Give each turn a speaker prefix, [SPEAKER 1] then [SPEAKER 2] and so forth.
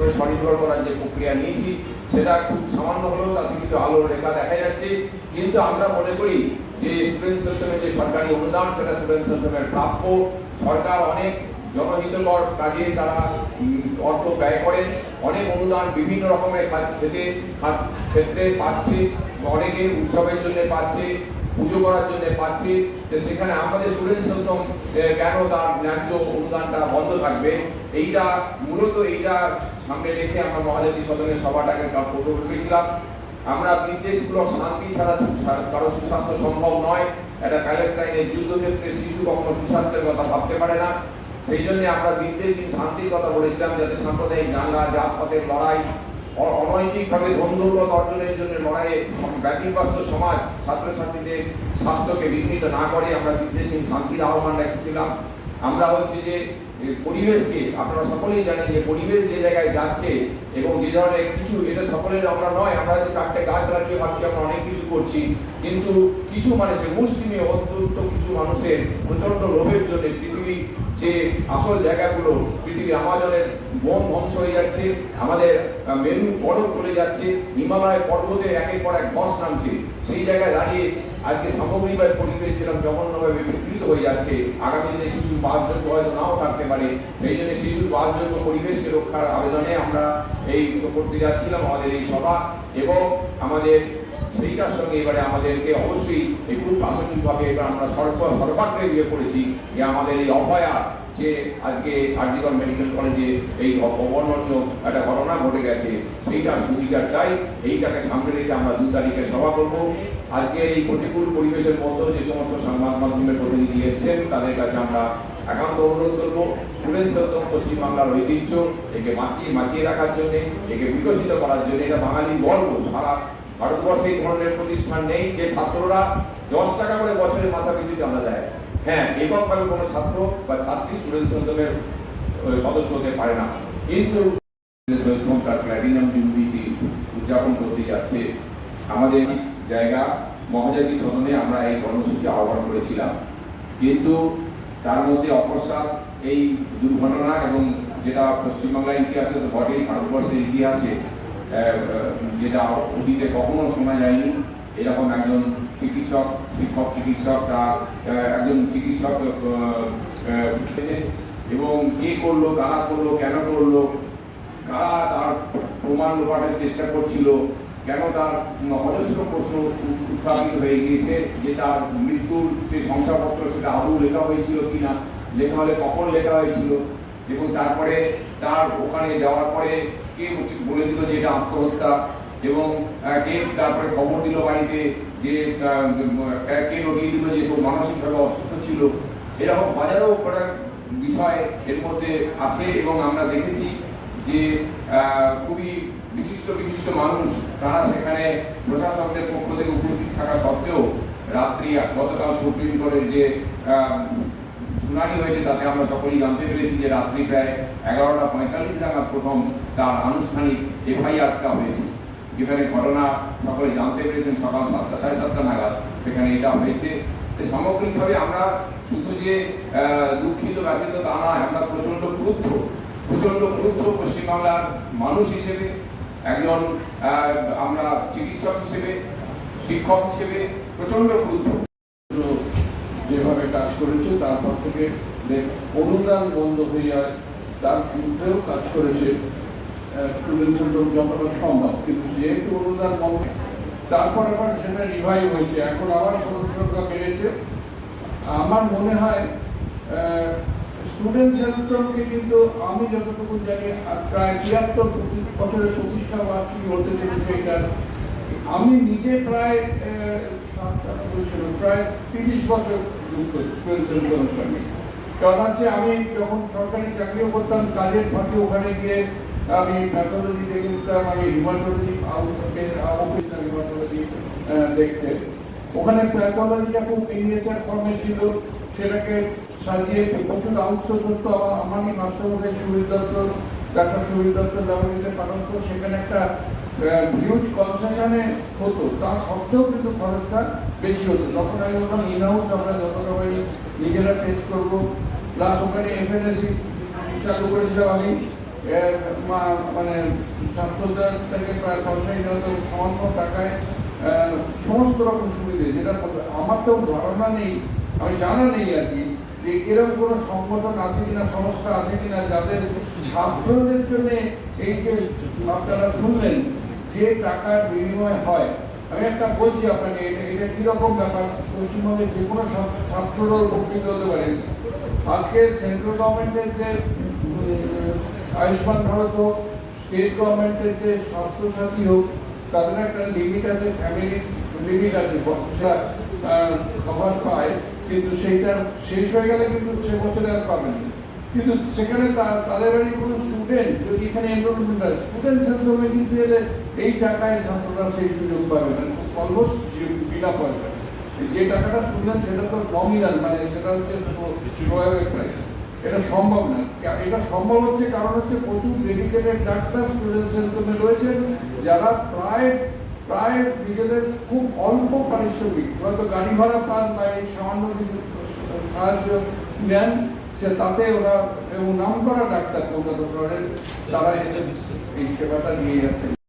[SPEAKER 1] স্বনির্ভর করার যে প্রক্রিয়া নিয়েছি, সেটা খুব সামান্য হলেও তাতে কিছু আলো রেখা দেখা যাচ্ছে। কিন্তু আমরা মনে করি যে স্টুডেন্ট সেলফের যে সরকারি অনুদান, সেটা স্টুডেন্ট সেলফের প্রাপ্য। সরকার অনেক জনহিতকর কাজে তারা অর্থ ব্যয় করেন। অনেক অনুদান বিভিন্ন রকমের ক্ষেত্রে খাত- ক্ষেত্রে পাচ্ছে অনেকে উৎসবের জন্য পাচ্ছে। পুজো করার জন্য পাচ্ছে। তো সেখানে আমাদের স্টুডেন্ট সেলফম কেন তার ন্যায্য অনুদানটা বন্ধ থাকবে? এইটা মূলত এইটা সামনে রেখে আমরা মহাজাতি সদনের সভাটাকে করতে উঠেছিলাম আমরা বিদেশগুলো শান্তি ছাড়া কারও সুস্বাস্থ্য সম্ভব নয়। একটা প্যালেস্টাইনের যুদ্ধক্ষেত্রে শিশু কখনো সুস্বাস্থ্যের কথা ভাবতে পারে না। সেই জন্য আমরা বিদ্বেষী, শান্তির কথা বলেছিলাম যাতে সাম্প্রদায়িক দাঙ্গা, জাতপাতের লড়াই অনৈতিকভাবে অর্জনের জন্য লড়াইয়ে ব্যতিগ্রস্ত সমাজ, ছাত্রছাত্রীদের স্বাস্থ্যকে বিঘ্নিত না করে আমরা শান্তির আহ্বান রেখেছিলাম আমরা হচ্ছে যে পরিবেশকে, আপনারা সকলেই জানেন যে পরিবেশ যে জায়গায় যাচ্ছে এবং যে ধরনের কিছু, এটা সকলের আমরা নয়, আমরা চারটে গাছ লাগিয়ে ভাবছি আমরা অনেক কিছু করছি, কিন্তু কিছু মানুষের মুসলিমে অত্যন্ত কিছু মানুষের প্রচণ্ড লোভের জন্য পৃথিবী যে আসল জায়গাগুলো পৃথিবী আমাজনের বন ধ্বংস হয়ে যাচ্ছে, আমাদের মেরু বরফ চলে যাচ্ছে, হিমালয় পর্বতে একের পর এক ধস নামছে। সেই জায়গায় দাঁড়িয়ে আজকে সামগ্রিকভাবে পরিবেশ যেরকম জঘন্যভাবে বিকৃত হয়ে যাচ্ছে। আগামী দিনে শিশুর বাসযোগ্য হয়তো নাও থাকতে পারে। সেই জন্য শিশুর বাসযোগ্য পরিবেশকে রক্ষার আবেদনে আমরা এই করতে যাচ্ছিলাম, আমাদের এই সভা এবং আমাদের সেইটার সঙ্গে এবারে আমাদেরকে অবশ্যই একটু প্রাসঙ্গিকভাবে এবার আমরা সর্ব, সর্বাগ্রে বিয়ে করেছি যে আমাদের এই অভয়া, যে আজকে আরজিগড় মেডিকেল কলেজে এই অবর্ণনীয় একটা ঘটনা ঘটে গেছে সেইটার সুবিচার চাই। এইটাকে সামনে রেখে আমরা দু তারিখে সভা করব। আজকের এই প্রতিকূল পরিবেশের মধ্যেও যে সমস্ত সংবাদ মাধ্যমের প্রতিনিধি এসছেন, তাদের কাছে আমরা একান্ত অনুরোধ করব সেলফ পশ্চিমবাংলার ঐতিহ্য একে বাঁচিয়ে বাঁচিয়ে রাখার জন্য, একে বিকশিত করার জন্য, এটা বাঙালির গর্ব, সারা ভারতবর্ষে এই ধরনের প্রতিষ্ঠান নেই যে ছাত্ররা দশ টাকা করে বছরে মাথা পিছু চাঁদা দেয়। হ্যাঁ এককভাবে কোনো ছাত্র বা ছাত্রী স্টুডেন্ট সেলফের সদস্য হতে পারে না। কিন্তু তার প্ল্যাটিনাম জুবিলিটি উদযাপন করতে যাচ্ছে। আমাদের জায়গা মহাজাতি সদনে আমরা এই কর্মসূচি আহ্বান করেছিলাম। কিন্তু তার মধ্যে অকস্মাৎ এই দুর্ঘটনা এবং যেটা পশ্চিমবাংলার ইতিহাসে তো বটেই, ভারতবর্ষের ইতিহাসে যেটা অতীতে কখনো শোনা যায়নি। এরকম একজন চিকিৎসক, শিক্ষক, চিকিৎসক, তার একজন চিকিৎসক এবং কে করল, কারা করল, কেন করল, কারা তার প্রমাণ লোপাটের চেষ্টা করছিল, কেন তার অজস্র প্রশ্ন উত্থাপিত হয়ে গিয়েছে, যে তার মৃত্যুর যে শংসাপত্র সেটা আদৌ লেখা হয়েছিল কিনা, লেখা হলে কখন লেখা হয়েছিল? এবং তারপরে তার ওখানে যাওয়ার পরে কে বলে দিল যে এটা আত্মহত্যা? এবং কে তারপরে খবর দিল বাড়িতে যে কে রটিয়ে দিল যে খুব মানসিকভাবে অসুস্থ ছিল? এরকম বাজারও কটা বিষয় এর মধ্যে আছে এবং আমরা দেখেছি যে খুবই বিশিষ্ট বিশিষ্ট মানুষ তারা সেখানে প্রশাসকদের পক্ষ থেকে উপস্থিত থাকা সত্ত্বেও রাত্রি গতকাল সুপ্রিম কোর্টের যে শুনানি হয়েছে, তাতে আমরা সকলেই জানতে পেরেছি যে রাত্রি প্রায় এগারোটা পঁয়তাল্লিশ নাগাদ প্রথম তার আনুষ্ঠানিক এফআইআরটা হয়েছে। যেখানে ঘটনা সকলে জানতে পেরেছেন, সকাল সাতটা, সাড়ে সাতটা নাগাদ সেখানে এটা হয়েছে। সামগ্রিকভাবে আমরা শুধু যে দুঃখিত ব্যথিত তা নয়, আমরা প্রচণ্ড ক্রুদ্ধ প্রচণ্ড ক্রুদ্ধ পশ্চিমবাংলার মানুষ হিসেবে, একজন আমরা চিকিৎসক হিসেবে, শিক্ষক হিসেবে প্রচণ্ড ক্রুদ্ধ।
[SPEAKER 2] যেভাবে কাজ করেছে, তারপর থেকে অনুদান বন্ধ হয়ে যায় তার বিরুদ্ধেও কাজ করেছে যতটা সম্ভব। কিন্তু যেহেতু অনুদান বন্ধ, তারপর আবার সেটা রিভাইভ হয়েছে। এখন আবার সদস্য সংখ্যা বেড়েছে। আমার মনে হয় স্টুডেন্ট সেন্টারকে কিন্তু আমি যতটুকু জানি প্রায় তিয়াত্তর বছরের প্রতিষ্ঠা বার্ষিকী হতে চলেছে এটার। আমি নিজে প্রায় প্রায় তিরিশ বছর হচ্ছে আমি যখন সরকারি চাকরিও করতাম, কাজের ফাঁকে ওখানে গিয়ে আমি প্যাথোলজি দেখে নিতাম আমি হিমাটোলজি হিমাটোলজি দেখতে। ওখানে প্যাথোলজিটা খুব মিনিয়েচার ফর্মে ছিল। সেটাকে সাজিয়ে প্রচুর আউটসোর্স করতো, আমার আমারই মাস্টারমশাই সুনীল দত্ত। ডাক্তার সুনীল দত্ত ল্যাবরেটরিতে পাঠাতো সেখানে একটা হিউজ কনসেশনে হতো। তা সত্ত্বেও কিন্তু খরচটা বেশি হতো। যখন আমি ওখানে ইন হাউস আমরা যতটা পারি নিজেরা টেস্ট করব প্লাস ওখানে এফএনএসি চালু করেছিলাম আমি মানে ছাত্রদের থেকে প্রায় পঞ্চাশ সামান্য টাকায় সমস্ত রকম সুবিধে, যেটা আমার তো ধারণা নেই, আমি জানা নেই আর কি। যে এরকম কোনো সংগঠন আছে কিনা, সংস্থা আছে কিনা, যাদের ছাত্রদের জন্য এই যে আপনারা শুনলেন, যে টাকার বিনিময় হয়, আমি একটা বলছি আপনাকে, এটা এটা কীরকম ব্যাপার? পশ্চিমবঙ্গের যে কোনো ছাত্র- ছাত্ররা উপকৃত হতে পারে। আজকে সেন্ট্রাল গভর্নমেন্টের যে আয়ুষ্মান ভারত হোক স্টেট গভর্নমেন্টের যে স্বাস্থ্যসাথী হোক, তাদের একটা লিমিট আছে ফ্যামিলি লিমিট আছে কভার পায়। কিন্তু সেইটা শেষ হয়ে গেলে কিন্তু সে বছরে আর পাবে না। কিন্তু সেখানে তাদের বাড়ি কোনো স্টুডেন্ট যদি এখানে এনরোলমেন্ট হয় স্টুডেন্ট সেন্টারে কিন্তু এলে এই টাকায় ছাত্ররা সেই সুযোগ পাবে না। অলমোস্ট বিনা পয়সা যে টাকাটা শুনলেন সেটা তো নমিনাল মানে সেটা হচ্ছে প্রাইস এটা সম্ভব না। এটা সম্ভব হচ্ছে কারণ হচ্ছে প্রচুর ডেডিকেটেড ডাক্তার স্টুডেন্ট সেন্টারে রয়েছেন, যারা প্রায় প্রায় নিজেদের খুব অল্প পারিশ্রমিক হয়তো গাড়ি ভাড়া পান বা এই সামান্য সাহায্য নেন। সে তাতে ওরা, এবং নাম করা ডাক্তার, কলকাতা শহরের, তারা এসে এই সেবাটা নিয়ে যাচ্ছেন।